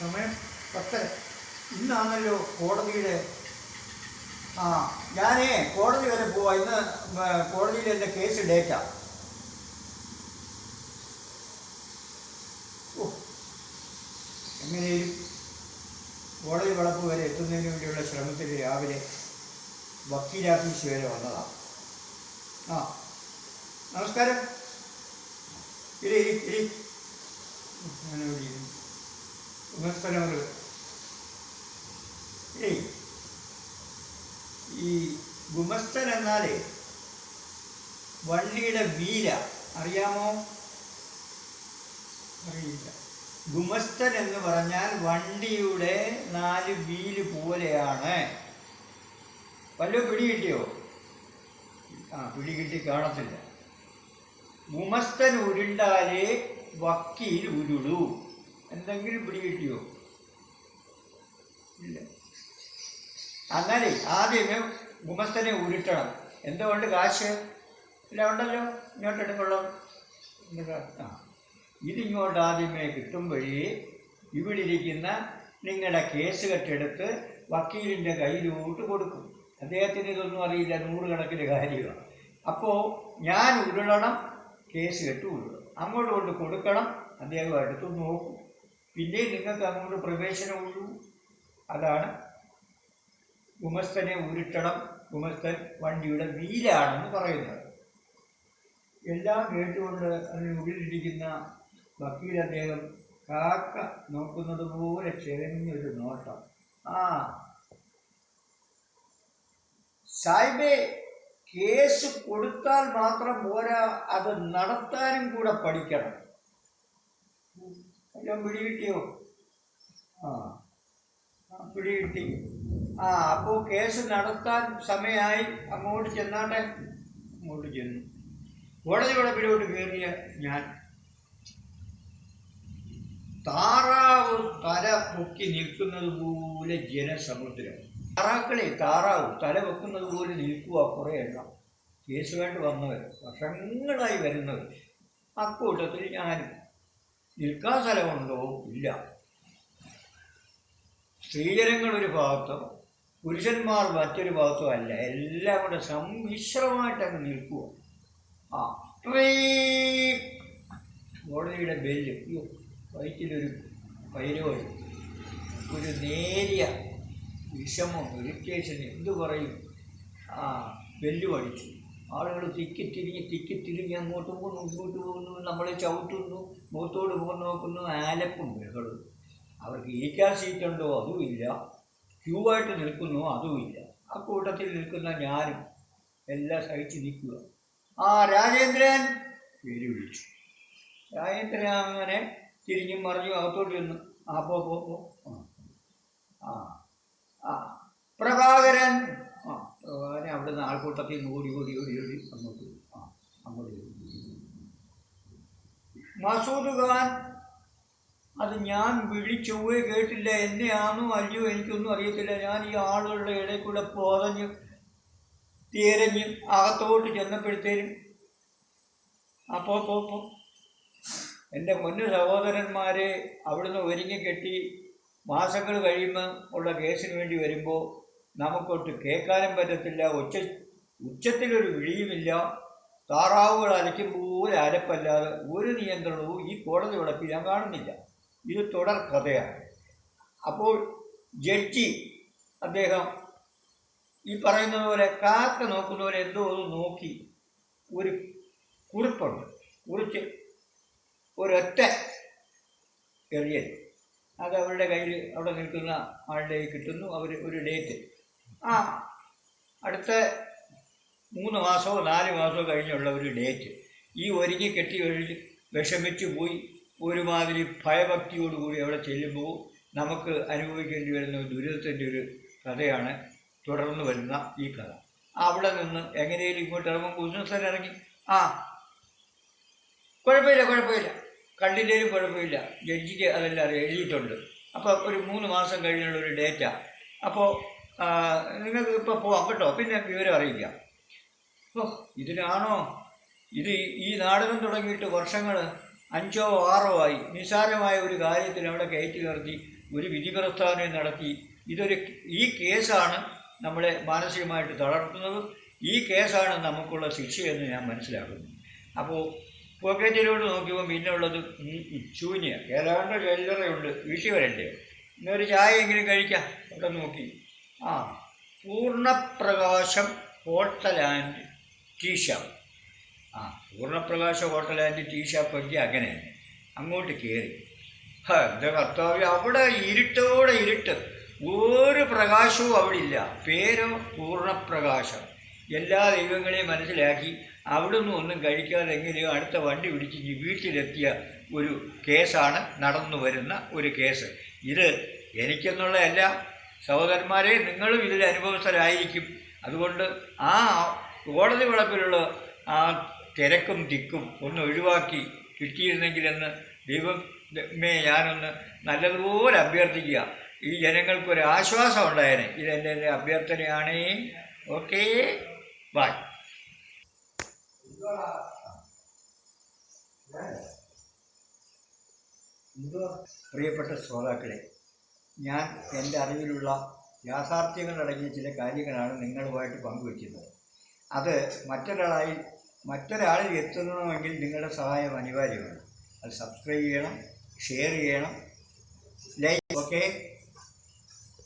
സമയം പത്തര ഇന്നാണല്ലോ കോടതിയുടെ ആ ഞാനേ കോടതി വരെ പോവാ. ഇന്ന് കോടതിയിൽ എന്റെ കേസ് ഡേറ്റ. ഓ എങ്ങനെയും കോടതി വളപ്പ് വരെ എത്തുന്നതിന് വേണ്ടിയുള്ള ശ്രമത്തിൽ രാവിലെ വക്കീലാഫീസ് വരെ വന്നതാണ് ആ നമസ്കാരം. ഇരി ഇരി ഇരി. ഞാനവിടെ ഇരുന്നു. നമസ്കാരം ഏയ്. ഈ ഗുമസ്തൻ എന്നാലേ വള്ളിയുടെ വീല അറിയാമോ? അറിയില്ല. ഗുമസ്തൻ എന്ന് പറഞ്ഞാൽ വണ്ടിയുടെ നാല് വീൽ പോലെയാണ്. വല്ല പിടി കിട്ടിയോ? ആ പിടി കിട്ടി കാണത്തില്ല. ഗുമസ്തൻ ഉരുണ്ടാലേ വക്കീൽ ഉരുളൂ. എന്തെങ്കിലും പിടി കിട്ടിയോ ഇല്ല. അങ്ങനെ ആദ്യമേ ഗുമസ്തനെ ഉരുട്ടണം. എന്തുകൊണ്ട് കാശ്? ഇല്ല ഉണ്ടല്ലോ. ഇങ്ങോട്ട് ഇങ്ങോട്ട് ആ. ഇതിങ്ങോട്ട് ആദ്യമേ കിട്ടുമ്പോഴേ ഇവിടെ ഇരിക്കുന്ന നിങ്ങളുടെ കേസ് കെട്ടെടുത്ത് വക്കീലിന്റെ കയ്യിലോട്ട് കൊടുക്കും. അദ്ദേഹത്തിന് ഇതൊന്നും അറിയില്ല. നൂറുകണക്കിന് കാര്യമാണ് അപ്പോൾ ഞാൻ ഉരുളണം കേസ് കെട്ട് ഉരുളണം. അങ്ങോട്ട് കൊണ്ട് കൊടുക്കണം. അദ്ദേഹം എടുത്തു നോക്കും. പിന്നെ നിങ്ങൾക്ക് അങ്ങോട്ട് പ്രവേശനമുള്ളൂ അതാണ് ഗുമസ്തനെ ഉരുട്ടണം. ഗുമസ്തൻ വണ്ടിയുടെ വീലാണെന്ന് പറയുന്നത്. എല്ലാം കേട്ടുകൊണ്ട് അതിനുള്ളിലിരിക്കുന്ന വക്കീൽ അദ്ദേഹം കാക്ക നോക്കുന്നത് പോലെ ചെറിഞ്ഞൊരു നോട്ടം. ആ. സായിബേ കേസ് കൊടുത്താൽ മാത്രം പോരാ. അത് നടത്താനും കൂടെ പഠിക്കണം. എല്ലാം പിടികിട്ടിയോ ആ. പിടി കിട്ടി. ആ അപ്പോൾ കേസ് നടത്താൻ സമയമായി. അങ്ങോട്ട് ചെന്നാട്ടെ. അങ്ങോട്ട് ചെന്നു. കോടതി വളപ്പിലോട്ട് കയറിയ ഞാൻ. താറാവ് തല പൊക്കി നിൽക്കുന്നത് പോലെ ജനസമുദ്രം താറാക്കളെ താറാവ് തല വെക്കുന്നത് പോലെ നിൽക്കുക കുറേ എണ്ണം കേസ് വേണ്ടി വന്നവർ വർഷങ്ങളായി വരുന്നവർ അക്കൂട്ടത്തിൽ ഞാനും നിൽക്കാൻ സ്ഥലമുണ്ടോ? ഇല്ല. സ്ത്രീജനങ്ങൾ ഒരു ഭാഗത്തോ പുരുഷന്മാർ മറ്റൊരു ഭാഗത്തോ അല്ല. എല്ലാം കൂടെ സമ്മിശ്രമായിട്ട് അങ്ങ് നിൽക്കുക ആ കോടതിയുടെ ബെല്ല്. വയറ്റിലൊരു പൈരോട് ഒരു നേരിയ വിഷമം ഇറിറ്റേഷൻ എന്ത് പറയും? ആ ബെല്ല് പഠിച്ചു ആളുകൾ തിക്കി തിരിഞ്ഞ് തിക്കി തിരിഞ്ഞ് അങ്ങോട്ട് പോകുന്നു ഇങ്ങോട്ട് പോകുന്നു നമ്മളെ ചവിട്ടുന്നു മുഖത്തോട് പോകുന്നു നോക്കുന്നു ആലപ്പും ബഹളും. അവർക്ക് ഇരിക്കാൻ സീറ്റുണ്ടോ അതുമില്ല ക്യൂ ആയിട്ട് നിൽക്കുന്നു? അതുമില്ല ആ കൂട്ടത്തിൽ നിൽക്കുന്ന ഞാനും എല്ലാം സഹിച്ച് നിൽക്കുക. ആ രാജേന്ദ്രൻ! പേര് വിളിച്ചു. രാജേന്ദ്രൻ അങ്ങനെ തിരിഞ്ഞും മറിഞ്ഞും അകത്തോട്ട് ചെന്നു. ആ പോ പോ. ആ ആ. പ്രഭാകരൻ! അവിടെ അവിടുന്ന് ആൾക്കൂട്ടത്തിൽ നിന്ന് ഓടി ഓടി ഓടി ഓടി അങ്ങോട്ട് ആ അങ്ങോട്ട് പോയി. മസൂദ് ഖാൻ അത് ഞാൻ വിളിച്ചുവേ കേട്ടില്ല. എന്നെയാണോ അല്ലയോ എനിക്കൊന്നും അറിയത്തില്ല. ഞാൻ ഈ ആളുകളുടെ ഇടയിൽ കൂടെ പോതഞ്ഞ് തിരഞ്ഞ് അകത്തോട്ട് ചെന്നപ്പോഴത്തേനും അപ്പോൾ പോപ്പോ എന്റെ മുന്നു സഹോദരന്മാരെ അവിടുന്ന് ഒരുങ്ങി കെട്ടി മാസങ്ങൾ കഴിയുമ്പോൾ ഉള്ള കേസിന് വേണ്ടി വരുമ്പോൾ നമുക്കൊട്ട് കേൾക്കാനും പറ്റത്തില്ല. ഉച്ച ഉച്ചത്തിലൊരു വിളിയുമില്ല. താറാവുകൾ അരയ്ക്കുമ്പോൾ പോലെ അരപ്പല്ലാതെ ഒരു നിയന്ത്രണവും ഈ കോടതി ഉടപ്പിൽ ഞാൻ കാണുന്നില്ല. ഇത് തുടർ കഥയാണ്. അപ്പോൾ ജഡ്ജി അദ്ദേഹം ഈ പറയുന്നത് പോലെ കാക്ക നോക്കുന്ന പോലെ എന്തോ ഒന്ന് നോക്കി ഒരു കുറിപ്പുണ്ട്. കുറിച്ച് ഒരൊറ്റ എറിയൽ. അത് അവരുടെ കയ്യിൽ അവിടെ നിൽക്കുന്ന ആളുടെ കിട്ടുന്നു. അവർ ഒരു ഡേറ്റ് ആ. അടുത്ത മൂന്ന് മാസമോ നാല് മാസമോ കഴിഞ്ഞുള്ള ഒരു ഡേറ്റ് ഈ ഒരുങ്ങി കെട്ടി ഒഴിച്ച് വിഷമിച്ചു പോയി. ഒരുമാതിരി ഭയഭക്തിയോടുകൂടി അവിടെ ചെല്ലുമ്പോൾ നമുക്ക് അനുഭവിക്കേണ്ടി വരുന്ന ദുരിതത്തിന്റെ ഒരു കഥയാണ് തുടർന്ന് വരുന്ന ഈ കഥ. അവിടെ നിന്ന് എങ്ങനെയും ഇങ്ങോട്ട് ഇറങ്ങുമ്പോൾ ബിസിനസ്സിൽ ഇറങ്ങി. ആ കുഴപ്പമില്ല കുഴപ്പമില്ല. കണ്ടില്ലേലും കുഴപ്പമില്ല. ജഡ്ജിക്ക് അതെല്ലാം അറിയാം എഴുതിയിട്ടുണ്ട്. അപ്പോൾ ഒരു മൂന്ന് മാസം കഴിഞ്ഞുള്ള ഒരു ഡേറ്റ അപ്പോൾ നിങ്ങൾക്ക് ഇപ്പോൾ പോവാം കേട്ടോ. പിന്നെ വിവരം അറിയിക്കാം ഓ ഇതിനാണോ? ഇത് ഈ നാടകം തുടങ്ങിയിട്ട് വർഷങ്ങൾ അഞ്ചോ ആറോ ആയി. നിസ്സാരമായ ഒരു കാര്യത്തിൽ അവിടെ കയറ്റി നിർത്തി ഒരു വിധി പ്രസ്താവന നടത്തി. ഇതൊരു ഈ കേസാണ് നമ്മളെ മാനസികമായിട്ട് തളർത്തുന്നത്. ഈ കേസാണ് നമുക്കുള്ള ശിക്ഷയെന്ന് ഞാൻ മനസ്സിലാക്കുന്നു. അപ്പോൾ പോക്കറ്റിലോട്ട് നോക്കിയപ്പോൾ പിന്നെ ഉള്ളത് ശൂന്യ. ഏതാണ്ട് ചില്ലറയുണ്ട് വീട്ടിൽ വരണ്ടേ? ഇന്നൊരു ചായ എങ്കിലും കഴിക്കാം. അവിടെ നോക്കി. ആ Poornaprakasham hotel and tea shop. ആ Poornaprakasha hotel and tea shop ഒക്കെ അങ്ങനെ അങ്ങോട്ട് കയറി. എന്റെ കർത്താവ് അവിടെ ഇരുട്ടോടെ ഇരുട്ട്. ഒരു പ്രകാശവും അവിടെ ഇല്ല പേരോ പൂർണപ്രകാശം. എല്ലാ ദൈവങ്ങളെയും മനസ്സിലാക്കി അവിടുന്ന് ഒന്നും കഴിക്കാതെ എങ്ങനെയോ അടുത്ത വണ്ടി പിടിച്ച് വീട്ടിലെത്തിയ ഒരു കേസാണ് നടന്നു വരുന്ന ഒരു കേസ്. ഇത് എനിക്കെന്നുള്ളതല്ല സഹോദരന്മാരെ നിങ്ങളും ഇതിൽ അനുഭവസ്ഥരായിരിക്കും. അതുകൊണ്ട് ആ കോടതി വളപ്പിലുള്ള ആ തിരക്കും തിക്കും ഒന്ന് ഒഴിവാക്കി കിട്ടിയിരുന്നെങ്കിലെന്ന് ദൈവമേ ഞാനൊന്ന് നല്ലതുപോലെ അഭ്യർത്ഥിക്കുക. ഈ ജനങ്ങൾക്കൊരു ആശ്വാസം ഉണ്ടായേനെ. ഇതെന്റെ എന്റെ അഭ്യർത്ഥനയാണേ. ഓക്കേ. ബായ് പ്രിയപ്പെട്ട ശ്രോതാക്കളെ ഞാൻ എന്റെ അറിവിലുള്ള യാഥാർത്ഥ്യങ്ങളടങ്ങിയ ചില കാര്യങ്ങളാണ് നിങ്ങളുമായിട്ട് പങ്കുവയ്ക്കുന്നത് അത് മറ്റൊരാളായി മറ്റൊരാളിൽ എത്തണമെങ്കിൽ നിങ്ങളുടെ സഹായം അനിവാര്യമാണ്. അത് സബ്സ്ക്രൈബ് ചെയ്യണം ഷെയർ ചെയ്യണം ലൈക്ക് ഓക്കെ